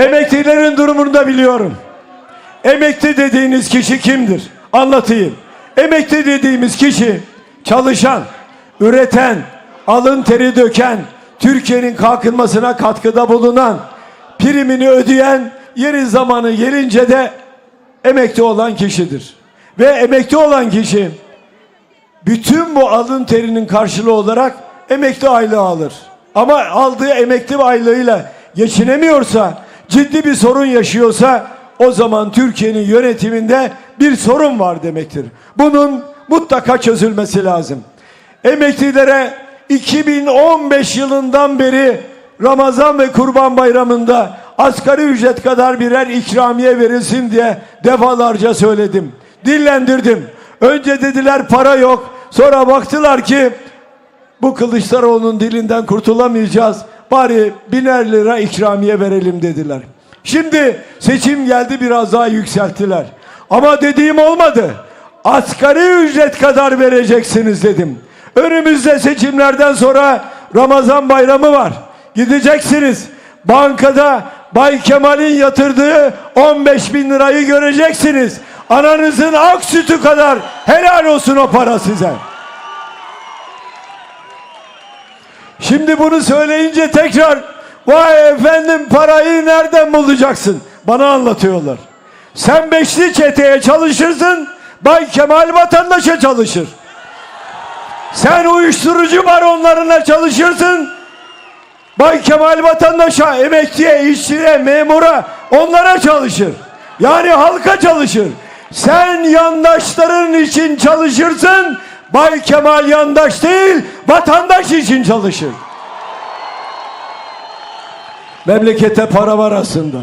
Emeklilerin durumunu da biliyorum. Emekli dediğiniz kişi kimdir? Anlatayım. Emekli dediğimiz kişi çalışan, üreten, alın teri döken, Türkiye'nin kalkınmasına katkıda bulunan, primini ödeyen, yeri zamanı gelince de emekli olan kişidir. Ve emekli olan kişi bütün bu alın terinin karşılığı olarak emekli aylığı alır. Ama aldığı emekli aylığıyla geçinemiyorsa, ciddi bir sorun yaşıyorsa o zaman Türkiye'nin yönetiminde bir sorun var demektir. Bunun mutlaka çözülmesi lazım. Emeklilere 2015 yılından beri Ramazan ve Kurban Bayramı'nda asgari ücret kadar birer ikramiye verilsin diye defalarca söyledim. Dillendirdim. Önce dediler para yok. Sonra baktılar ki bu Kılıçdaroğlu'nun dilinden kurtulamayacağız. Bari biner lira ikramiye verelim dediler. Şimdi seçim geldi biraz daha yükselttiler. Ama dediğim olmadı. Asgari ücret kadar vereceksiniz dedim. Önümüzde seçimlerden sonra Ramazan bayramı var. Gideceksiniz. Bankada Bay Kemal'in yatırdığı 15 bin lirayı göreceksiniz. Ananızın ak sütü kadar helal olsun o para size. Şimdi bunu söyleyince tekrar vay efendim parayı nereden bulacaksın? Bana anlatıyorlar. Sen beşli çeteye çalışırsın, Bay Kemal vatandaşa çalışır. Sen uyuşturucu baronlarına çalışırsın, Bay Kemal vatandaşa, emekliye, işçiye, memura onlara çalışır. Yani halka çalışır. Sen yandaşların için çalışırsın, Bay Kemal yandaş değil, vatandaş için çalışır. Memlekette para var aslında.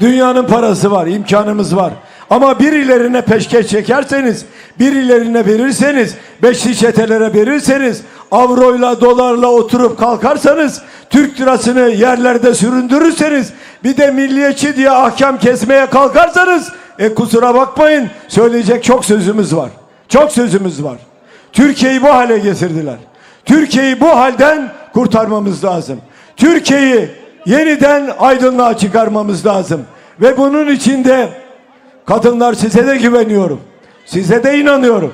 Dünyanın parası var, imkanımız var. Ama birilerine peşkeş çekerseniz, birilerine verirseniz, beşli çetelere verirseniz, avroyla dolarla oturup kalkarsanız, Türk lirasını yerlerde süründürürseniz, bir de milliyetçi diye ahkam kesmeye kalkarsanız, e kusura bakmayın söyleyecek çok sözümüz var. Çok sözümüz var. Türkiye'yi bu hale getirdiler. Türkiye'yi bu halden kurtarmamız lazım. Türkiye'yi yeniden aydınlığa çıkarmamız lazım. Ve bunun için de kadınlar size de güveniyorum. Size de inanıyorum.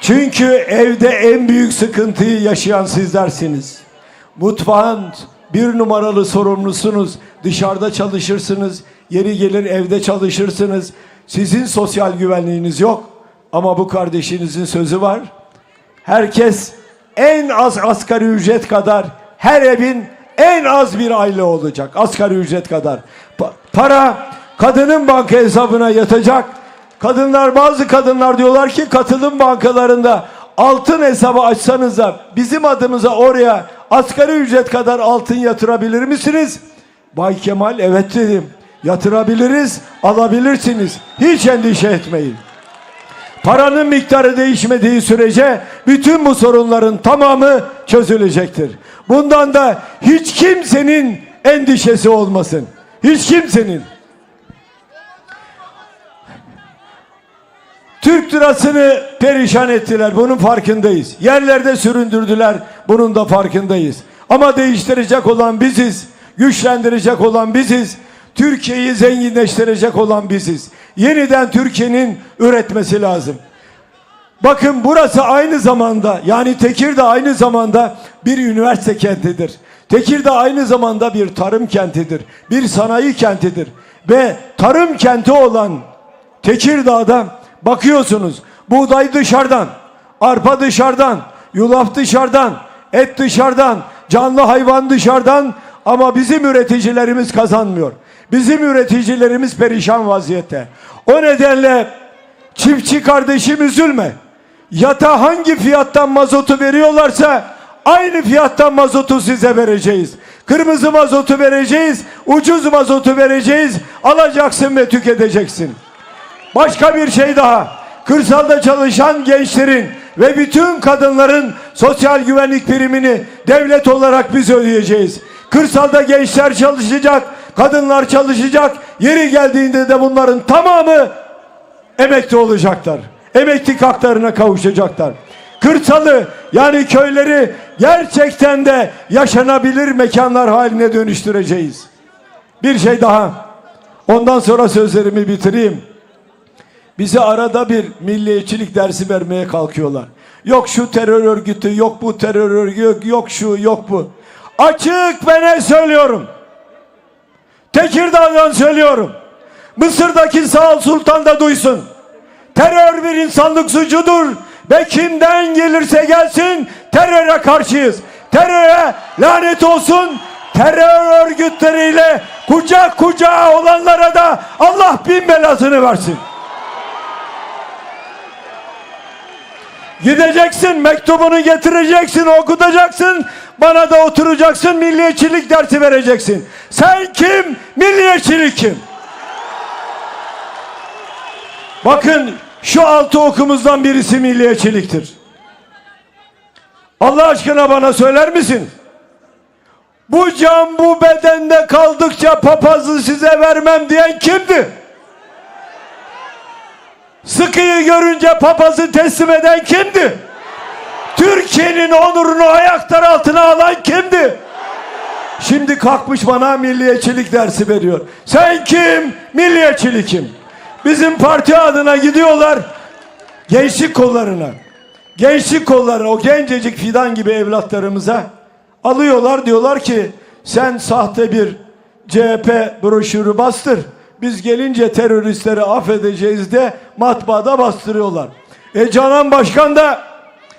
Çünkü evde en büyük sıkıntıyı yaşayan sizlersiniz. Mutfağın bir numaralı sorumlusunuz. Dışarıda çalışırsınız. Yeri gelir evde çalışırsınız. Sizin sosyal güvenliğiniz yok. Ama bu kardeşinizin sözü var. Herkes en az asgari ücret kadar her evin en az bir aile olacak. Asgari ücret kadar. Pa- para kadının banka hesabına yatacak. Kadınlar bazı kadınlar diyorlar ki katılım bankalarında altın hesabı açsanız da bizim adımıza oraya asgari ücret kadar altın yatırabilir misiniz? Bay Kemal evet dedim. Yatırabiliriz, alabilirsiniz. Hiç endişe etmeyin. Paranın miktarı değişmediği sürece bütün bu sorunların tamamı çözülecektir. Bundan da hiç kimsenin endişesi olmasın. Hiç kimsenin. Türk lirasını perişan ettiler. Bunun farkındayız. Yerlerde süründürdüler. Bunun da farkındayız. Ama değiştirecek olan biziz. Güçlendirecek olan biziz. Türkiye'yi zenginleştirecek olan biziz. Yeniden Türkiye'nin üretmesi lazım. Bakın burası aynı zamanda yani Tekirdağ aynı zamanda bir üniversite kentidir. Tekirdağ aynı zamanda bir tarım kentidir. Bir sanayi kentidir. Ve tarım kenti olan Tekirdağ'da bakıyorsunuz buğday dışarıdan, arpa dışarıdan, yulaf dışarıdan, et dışarıdan, canlı hayvan dışarıdan ama bizim üreticilerimiz kazanmıyor. Bizim üreticilerimiz perişan vaziyette. O nedenle çiftçi kardeşim üzülme. Yata hangi fiyattan mazotu veriyorlarsa aynı fiyattan mazotu size vereceğiz. Kırmızı mazotu vereceğiz, ucuz mazotu vereceğiz. Alacaksın ve tüketeceksin. Başka bir şey daha. Kırsalda çalışan gençlerin ve bütün kadınların sosyal güvenlik primini devlet olarak biz ödeyeceğiz. Kırsalda gençler çalışacak, kadınlar çalışacak. Yeri geldiğinde de bunların tamamı emekli olacaklar. Emeklilik haklarına kavuşacaklar. Kırsalı yani köyleri gerçekten de yaşanabilir mekanlar haline dönüştüreceğiz. Bir şey daha. Ondan sonra sözlerimi bitireyim. Bize arada bir milliyetçilik dersi vermeye kalkıyorlar. Yok şu terör örgütü, yok bu terör örgütü, yok, şu, yok bu. Açık ve ne söylüyorum? Tekirdağ'dan söylüyorum. Mısır'daki Sağ Sultan da duysun. Terör bir insanlık suçudur ve kimden gelirse gelsin teröre karşıyız. Teröre lanet olsun. Terör örgütleriyle kucak kucağa olanlara da Allah bin belasını versin. Gideceksin, mektubunu getireceksin, okutacaksın. Bana da oturacaksın, milliyetçilik dersi vereceksin. Sen kim? Milliyetçilik kim? Bakın şu altı okumuzdan birisi milliyetçiliktir. Allah aşkına bana söyler misin? Bu can bu bedende kaldıkça papazı size vermem diyen kimdi? Sıkıyı görünce papazı teslim eden kimdi? Türkiye'nin onurunu ayaklar altına alan kimdi? Şimdi kalkmış bana milliyetçilik dersi veriyor. Sen kim? Milliyetçilik kim? Bizim parti adına gidiyorlar gençlik kollarına. Gençlik kollarına o gencecik fidan gibi evlatlarımıza alıyorlar diyorlar ki sen sahte bir CHP broşürü bastır. Biz gelince teröristleri affedeceğiz de matbaada bastırıyorlar. E Canan Başkan da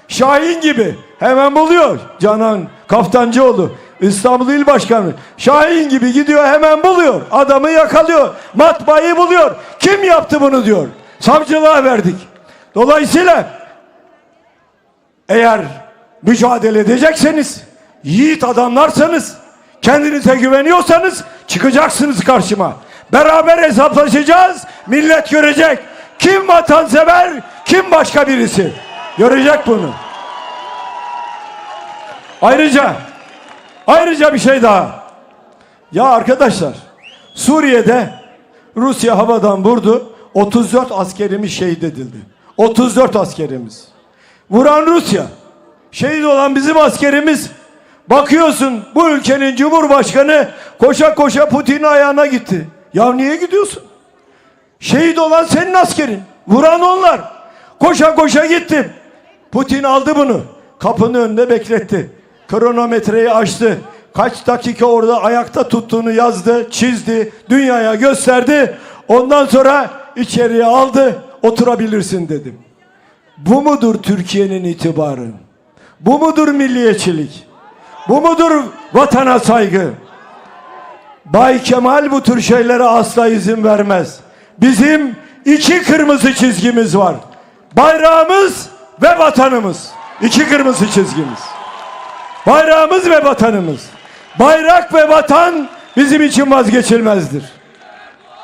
Şahin gibi hemen buluyor. Canan Kaftancıoğlu İstanbul İl Başkanı. Şahin gibi gidiyor hemen buluyor. Adamı yakalıyor matbaayı buluyor. Kim yaptı bunu diyor. Savcılığa verdik. Dolayısıyla eğer mücadele edecekseniz yiğit adamlarsanız kendinize güveniyorsanız çıkacaksınız karşıma beraber hesaplaşacağız. Millet görecek. Kim vatansever kim başka birisi. Görecek bunu. Ayrıca ayrıca bir şey daha. Ya arkadaşlar Suriye'de Rusya havadan vurdu. 34 askerimiz şehit edildi. 34 askerimiz. Vuran Rusya. Şehit olan bizim askerimiz. Bakıyorsun bu ülkenin cumhurbaşkanı koşa koşa Putin'in ayağına gitti ya niye gidiyorsun Şehit olan senin askerin. Vuran onlar. Koşa koşa gittim. Putin aldı bunu. Kapının önünde bekletti. Kronometreyi açtı. Kaç dakika orada ayakta tuttuğunu yazdı, çizdi, dünyaya gösterdi. Ondan sonra içeriye aldı, oturabilirsin dedim. Bu mudur Türkiye'nin itibarı? Bu mudur milliyetçilik? Bu mudur vatana saygı? Bay Kemal bu tür şeylere asla izin vermez. Bizim iki kırmızı çizgimiz var. Bayrağımız ve vatanımız. İki kırmızı çizgimiz. Bayrağımız ve vatanımız. Bayrak ve vatan bizim için vazgeçilmezdir.